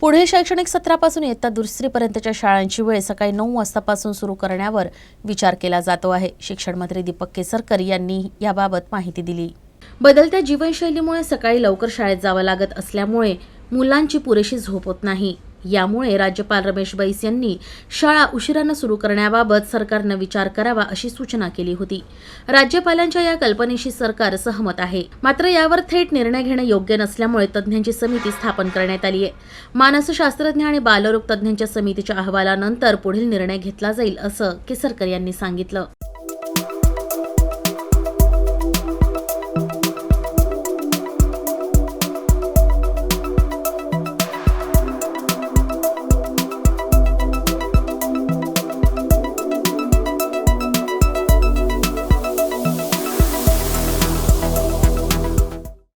पुढील शैक्षणिक सत्रापासून इयत्ता दुसरीपर्यंतच्या शाळांची वेळ सकाळी नऊ वाजतापासून सुरू करण्यावर विचार केला जातो आहे. शिक्षण मंत्री दीपक केसरकर यांनी याबाबत माहिती दिली. बदलत्या जीवनशैलीमुळे सकाळी लवकर शाळेत जावं लागत असल्यामुळे मुलांची पुरेशी झोप होत नाही. यामुळे राज्यपाल रमेश बैस यांनी शाळा उशिरानं सुरू करण्याबाबत सरकारनं विचार करावा अशी सूचना केली होती. राज्यपालांच्या या कल्पनेशी सरकार सहमत आहे. मात्र यावर थेट निर्णय घेणं योग्य नसल्यामुळे तज्ज्ञांची समिती स्थापन करण्यात आली आहे मानसशास्त्रज्ञ आणि बालरोग तज्ज्ञांच्या समितीच्या अहवालानंतर पुढील निर्णय घेतला जाईल असं केसरकर यांनी सांगितलं.